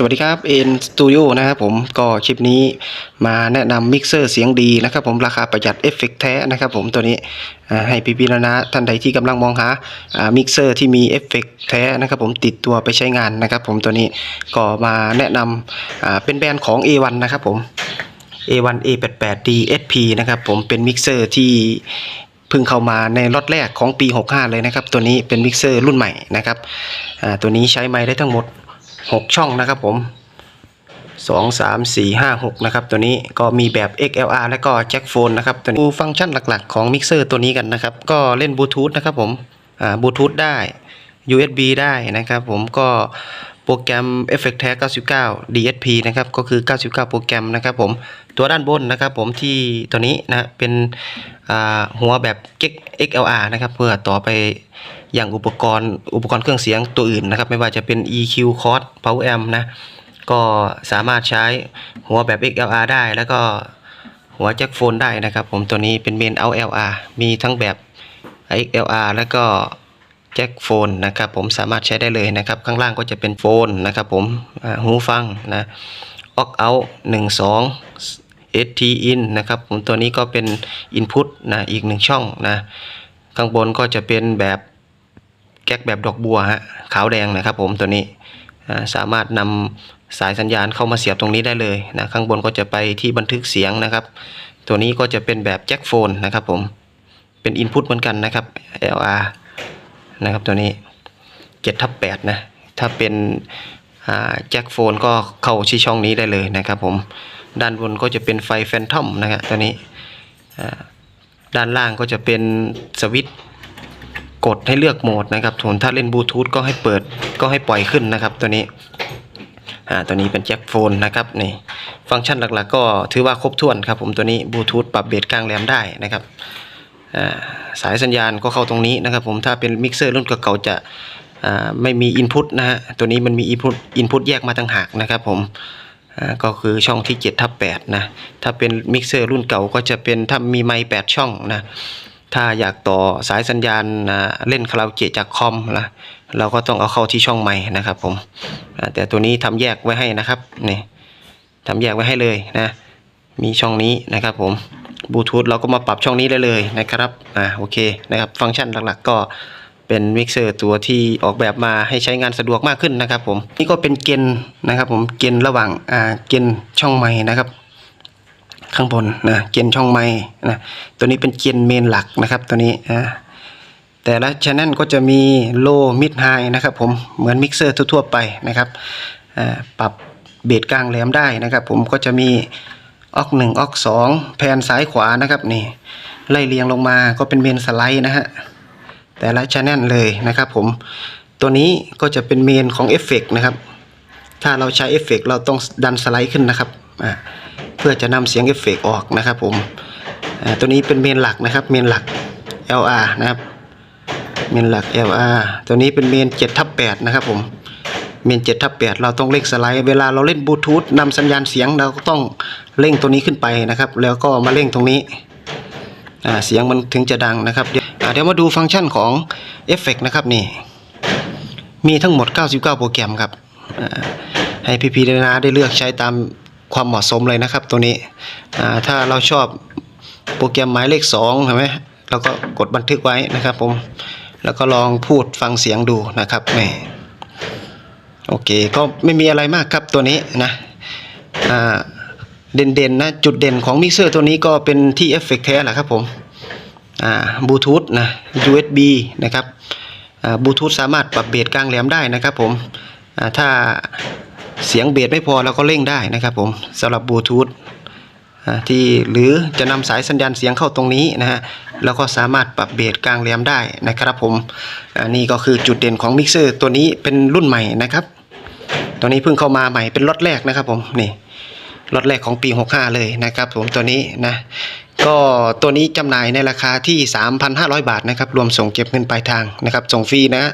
สวัสดีครับเอ็นสตูดิโอนะครับผมก็คลิปนี้มาแนะนำมิกเซอร์เสียงดีนะครับผมราคาประหยัดเอฟเฟกต์แท้นะครับผมตัวนี้ให้พี่พี่ๆนะท่านใดที่กำลังมองหามิกเซอร์ที่มีเอฟเฟกต์แท้นะครับผมติดตัวไปใช้งานนะครับผมตัวนี้ก็มาแนะนำเป็นแบรนด์ของ A1 นะครับผม A1 A88 DSP นะครับผมเป็นมิกเซอร์ที่เพิ่งเข้ามาในล็อตแรกของปี 65 เลยนะครับตัวนี้เป็นมิกเซอร์รุ่นใหม่นะครับตัวนี้ใช้ไม้ได้ทั้งหมด 6ช่องนะครับผม2 3 4 5 6นะครับตัวนี้ก็มีแบบ XLR และก็แจ็คโฟนนะครับตัวนี้ดูฟังก์ชันหลักๆ ของมิกเซอร์ตัวนี้กันนะครับ ก็เล่นบลูทูธนะครับผมอ่าบลูทูธได้ USB ได้นะครับผมก็ โปรแกรม Effect Tag 99 DSP นะครับก็คือ 99 โปรแกรมนะครับผมตัวด้านบนนะครับผมที่ตัวนี้นะเป็นหัวแบบ XLR นะครับเพื่อต่อไปอย่างอุปกรณ์อุปกรณ์เครื่องเสียงตัวอื่นนะครับไม่ว่าจะเป็น EQ Cord Power Amp นะก็สามารถใช้หัวแบบ XLR ได้แล้วก็หัวแจ็คโฟนได้นะครับผมตัวนี้เป็นเมน out LR มีทั้งแบบ XLR แล้วก็ แจ็คโฟนนะครับผมสามารถใช้ได้เลยนะครับ ข้างล่างก็จะเป็นโฟนนะครับผมหูฟังนะ out out 1 2 ST in นะครับผมตัวนี้ก็เป็น input นะอีกหนึ่งช่องนะข้างบนก็จะเป็นแบบแก๊กแบบดอกบัวฮะขาวแดงนะครับผมตัวนี้สามารถนำสายสัญญาณเข้ามาเสียบตรงนี้ได้เลยนะข้างบนก็จะไปที่บันทึกเสียงนะครับ ตัวนี้ก็จะเป็นแบบแจ็คโฟนนะครับผมเป็นอินพุตเหมือนกันนะครับ LR นะครับตัวนี้7ทับ8นะ ถ้าเป็นแจ็คโฟนก็เข้าที่ช่องนี้ได้เลยนะครับผมด้านบนก็จะเป็นไฟแฟนทอมนะครับตัวนี้ด้านล่างก็จะเป็นสวิตช์กดให้เลือกโหมดนะครับส่วนถ้าเล่นบลูทูธก็ให้เปิดก็ให้ปล่อยขึ้นนะครับตัวนี้อ่าตัวนี้เป็นแจ็คโฟนนะครับนี่ฟังก์ชันหลักๆ ก็ถือว่าครบถ้วนครับผมตัวนี้บลูทูธปรับเบสกลางแหลมได้นะครับอ่า สายสัญญาณก็เข้าตรงนี้นะครับผมถ้าเป็นมิกเซอร์รุ่นเก่าๆจะไม่มีอินพุตนะฮะตัวนี้มันมีอินพุตอินพุตแยกมาต่างหากนะครับผมก็คือช่องที่7ทับ8นะถ้าเป็นมิกเซอร์รุ่นเก่าก็จะเป็นถ้ามีไมค์8ช่องนะถ้าอยากต่อสายสัญญาณเล่นคาราโอเกะจากคอมนะเราก็ต้องเอาเข้าที่ช่องไม้นะครับผมแต่ตัวนี้ทำแยกไว้ให้นะครับนี่ทำแยกไว้ให้เลยนะมีช่องนี้นะครับผม บลูทูธเราก็มาปรับช่องนี้ได้เลยนะครับอ่าโอเคนะครับฟังก์ชันหลักๆ ก็เป็นมิกเซอร์ตัวที่ออกแบบมาให้ใช้งานสะดวกมากขึ้นนะครับผมนี่ก็เป็นเกณฑ์นะครับผมเกณฑ์ระหว่างอ่าเกณฑ์ช่องไม้นะครับข้างบนนะเกณฑ์ช่องไม้นะตัวนี้เป็นเกณฑ์เมนหลักนะครับตัวนี้อ่าแต่ละช anel ก็จะมีโลมิดไฮนะครับผมเหมือนมิกเซอร์ทั่วๆไปนะครับอ่าปรับเบสกลางแหลมได้นะครับผมก็จะมี ออกหนึ่งออกสองแผ่นซ้ายขวานะครับนี่ไล่เรียงลงมาก็เป็นเมนสไลด์นะฮะแต่ละช anel เลยนะครับผมตัวนี้ก็จะเป็นเมนของเอฟเฟกนะครับถ้าเราใช้เอฟเฟกต์เราต้องดันสไลด์ขึ้นนะครับเพื่อจะนำเสียงเอฟเฟกต์ออกนะครับผมตัวนี้เป็นเมนหลักนะครับเมนหลัก LR นะครับเมนหลัก LR ตัวนี้เป็นเมน7ทับ8นะครับผมเมน7ทับ8เราต้องเร่งสไลด์เวลาเราเล่นบลูทูธนำสัญญาณเสียงเราก็ต้อง เร่งตัวนี้ขึ้นไปนะครับ แล้วก็มาเร่งตรงนี้เสียงมันถึงจะดังนะครับ เดี๋ยวเดี๋ยวมาดูฟังก์ชันของเอฟเฟกต์นะครับนี่ มีทั้งหมด 99 โปรแกรมครับให้พี่พีนาได้เลือกใช้ตามความเหมาะสมเลยนะครับ ตัวนี้ถ้าเราชอบโปรแกรมหมายเลข2เห็นไหมเราก็กดบันทึกไว้นะครับผมแล้วก็ลองพูดฟังเสียงดูนะครับแหมโอเคก็ไม่มีอะไรมากครับตัวนี้นะอ่า เด่นๆนะจุดเด่นของมิกเซอร์ตัวนี้ก็เป็นที่เอฟเฟกต์แท้แหละครับผมอ่าบลูทูธนะ USB นะครับอ่าบลูทูธสามารถปรับเบสกลางแหลมได้นะครับผมอ่าถ้าเสียงเบสไม่พอเราก็เร่งได้นะครับผมสำหรับบลูทูธที่หรือจะนำสายสัญญาณเสียงเข้าตรงนี้นะฮะแล้วก็สามารถปรับเบสกลางแหลมได้นะครับผมนี่ก็คือจุดเด่นของมิกเซอร์ตัวนี้เป็นรุ่นใหม่นะครับ ตัวนี้เพิ่งเข้ามาใหม่เป็นล็อตแรกนะครับผมนี่ ล็อตแรกของปี 65 เลยนะครับผมตัวนี้นะก็ตัวนี้จำหน่ายในราคาที่ 3,500 บาทนะครับรวมส่งเก็บเงินปลายทางนะครับส่งฟรีนะ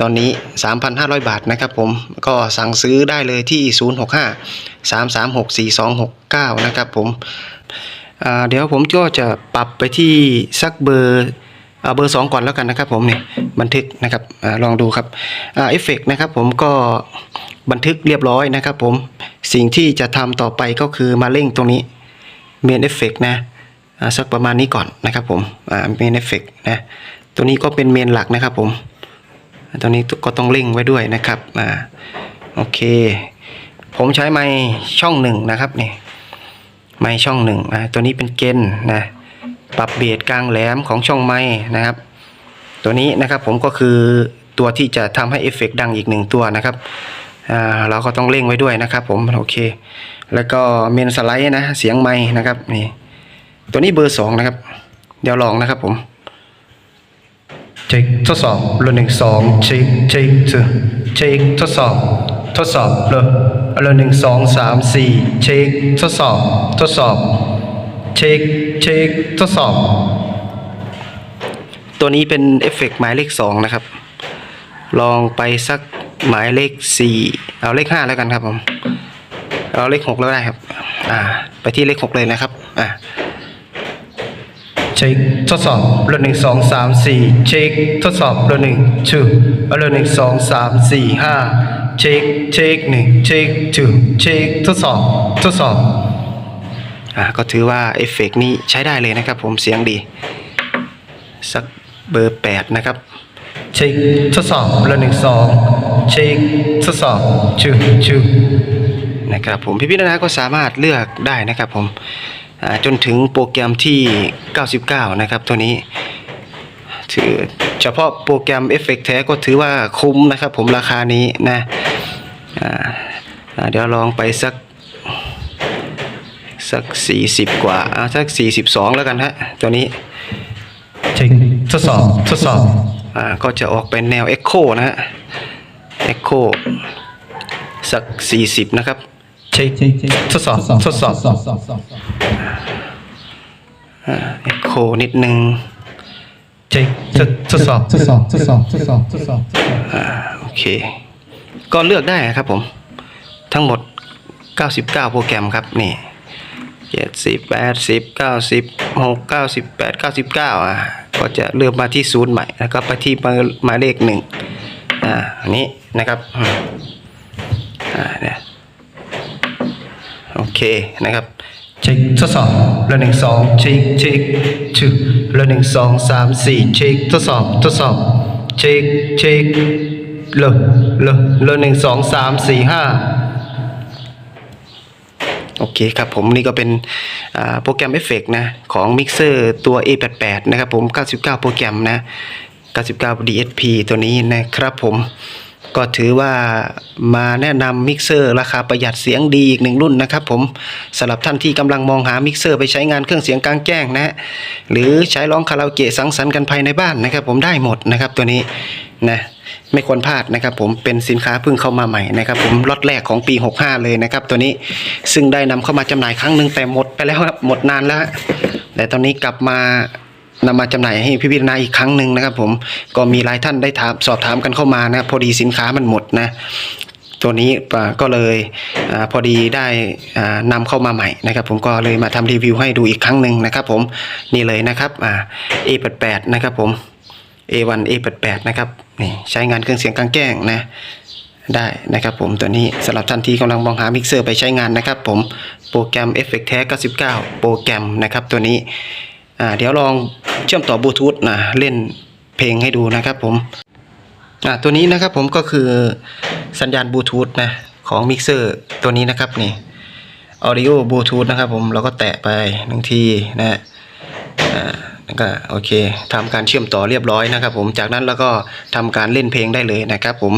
ตอนนี้ 3,500 บาทนะครับผมก็สั่งซื้อได้เลยที่ 065 336 4269 นะครับผมเดี๋ยวผมก็จะปรับไปที่สักเบอร์เอาเบอร์สองก่อนแล้วกันนะครับผมนี่บันทึกนะครับอลองดูครับเอฟเฟกนะครับผมก็บันทึกเรียบร้อยนะครับผม สิ่งที่จะทำต่อไปก็คือมาเร่งตรงนี้เมนเอฟเฟกนะสักประมาณนี้ก่อนนะครับผมเมนเอฟเฟกนะตัวนี้ก็เป็นเมนหลักนะครับผมตัวนี้ก็ต้องเร่งไว้ด้วยนะครับอ่าโอเค ผมใช้ไม้ช่องหนึ่งนะครับนี่ไม้ช่องหนึ่งนะตัวนี้เป็นเกนนะปรับเบสกลางแหลมของช่องไม้นะครับ ตัวนี้นะครับผมก็คือตัวที่จะทำให้เอฟเฟกต์ดังอีกหนึ่งตัวนะครับ เราก็ต้องเร่งไว้ด้วยนะครับ ผมโอเค แล้วก็เมนสไลด์นะเสียงไม้นะครับนี่ตัวนี้เบอร์สองนะครับ เดี๋ยวลองนะครับผมเช็คทดสอบรุ่นหนึ่งสองเช็คเช็คเช็คทดสอบทดสอบเลยเลยหนึ่งสองสามสี่เช็คทดสอบทดสอบเช็คเช็คทดสอบ ตัวนี้เป็นเอฟเฟกต์หมายเลขสองนะครับ ลองไปสัก หมายเลขสี่เอาเลขห้าแล้วกันครับผมเอาเลขหกแล้วได้ครับ อ่า ไปที่เลขหกเลยนะครับ อ่าเช็คทดสอบรุ่นหนึ่งสองสามสี่เช็คทดสอบรุ่นหนึ่งชื่อรุ่นหนึ่งสองสามสี่ห้าเช็คเช็คหนึ่งเช็คชื่อเช็คทดสอบทดสอบอ่าก็ถือว่าเอฟเฟกต์นี้ใช้ได้เลยนะครับ ผมเสียงดี สักเบอร์แปดนะครับ เช็คทดสอบรุ่นหนึ่งสอง เช็คทดสอบชื่อชื่อนะครับผมพี่พี่นานาก็สามารถเลือกได้นะครับผมอ่าจนถึงโปรแกรมที่ 99 นะครับ ตัวนี้ถือเฉพาะโปรแกรมเอฟเฟกแท้ก็ถือว่าคุ้มนะครับผมราคานี้นะอ่าอ่าเดี๋ยวลองไปสักสัก 40 กว่าเอาสัก 42 แล้วกันฮะตัวนี้เช็คทดสอบทดสอบอ่าก็จะออกเป็นแนว Echo นะฮะ Echo สัก 40 นะครับเช็คทดสอบทดสอบเอ็กโคนิดนึงเช็คทดทดสอบทดสอบทดสอบทดสอบทดสอบโอเค ก็เลือกได้ครับผม ทั้งหมด 99 โปรแกรมครับ นี่70 80 96 98 99อะก็จะเลือกมาที่ศูนย์ใหม่ แล้วก็ไปที่หมายหมายเลขหนึ่งอ่าอันนี้ นะครับอ่าเนี่ยโอเคนะครับเช็คทดสอบแล้วหนึ่งสองเช็คเช็คชื่อแล้วหนึ่งสองสามสี่เช็คทดสอบทดสอบเช็คเช็คเลยเลยเลยหนึ่งสองสามสี่ห้าโอเคครับผมนี่ก็เป็นโปรแกรมเอฟเฟกนะของมิกเซอร์ตัว A88 นะครับผม 99 โปรแกรมนะ 99 DSP ตัวนี้นะครับผม ก็ถือว่ามาแนะนำมิกเซอร์ราคาประหยัดเสียงดีอีกหนึ่งรุ่นนะครับผมสำหรับท่านที่กำลังมองหามิกเซอร์ไปใช้งานเครื่องเสียงกลางแจ้งนะหรือใช้ร้องคาราโอเกะสังสรรค์กันภายในบ้านนะครับ ผมได้หมดนะครับตัวนี้นะไม่ควรพลาดนะครับผมเป็นสินค้าเพิ่งเข้ามาใหม่นะครับผมล็อตแรกของปี 65 เลยนะครับตัวนี้ซึ่งได้นำเข้ามาจำหน่ายครั้งหนึ่งแต่หมดไปแล้วครับหมดนานแล้ว แต่ตอนนี้กลับมา นำมาจำหน่ายให้พี่พิจารณาอีกครั้งหนึ่งนะครับผมก็มีหลายท่านได้ถามสอบถามกันเข้ามานะพอดีสินค้ามันหมดนะตัวนี้ก็เลยอพอดีได้นำเข้ามาใหม่นะครับ ผมก็เลยมาทำรีวิวให้ดูอีกครั้งหนึ่งนะครับผมนี่เลยนะครับอ่า A88 นะครับผม A1 A88 นะครับนี่ใช้งานเครื่องเสียงกลางแจ้งนะได้นะครับผมตัวนี้สำหรับท่านที่กำลังมองหามิกเซอร์ไปใช้งานนะครับผมโปรแกรม Effect แท้99 โปรแกรมนะครับตัวนี้ อ่าเดี๋ยวลองเชื่อมต่อบลูทูธนะเล่นเพลงให้ดูนะครับผมอ่าตัวนี้นะครับผมก็คือสัญญาณบลูทูธนะของมิกเซอร์ตัวนี้นะครับนี่ Audio Bluetooth นะครับผมเราก็แตะไปหนึ่งทีนะฮะอ่าแล้วก็โอเคทำการเชื่อมต่อเรียบร้อยนะครับผมจากนั้นแล้วก็ทำการเล่นเพลงได้เลยนะครับผม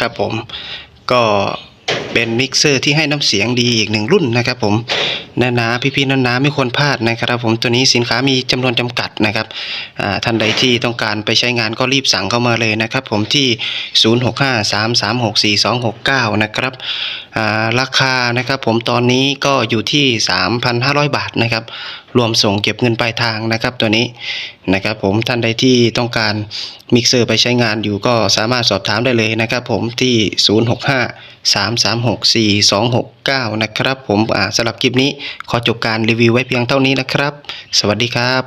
ครับผม ก็เป็นมิกเซอร์ที่ให้น้ำเสียงดีอีกหนึ่งรุ่นนะครับผม นานาพี่ๆนานาไม่ควรพลาดนะครับ ผมตัวนี้สินค้ามีจำนวนจำกัดนะครับท่านใดที่ต้องการไปใช้งานก็รีบสั่งเข้ามาเลยนะครับ ผมที่ 0653364269 นะครับราคานะครับ ผมตอนนี้ก็อยู่ที่ 3,500 บาทนะครับ รวมส่งเก็บเงินปลายทางนะครับ ตัวนี้นะครับ ผมท่านใดที่ต้องการมิกเซอร์ไปใช้งานอยู่ก็สามารถสอบถามได้เลยนะครับ ผมที่ 0653364269 นะครับ ผมสำหรับคลิปนี้ขอจบการรีวิวไว้เพียงเท่านี้นะครับ สวัสดีครับ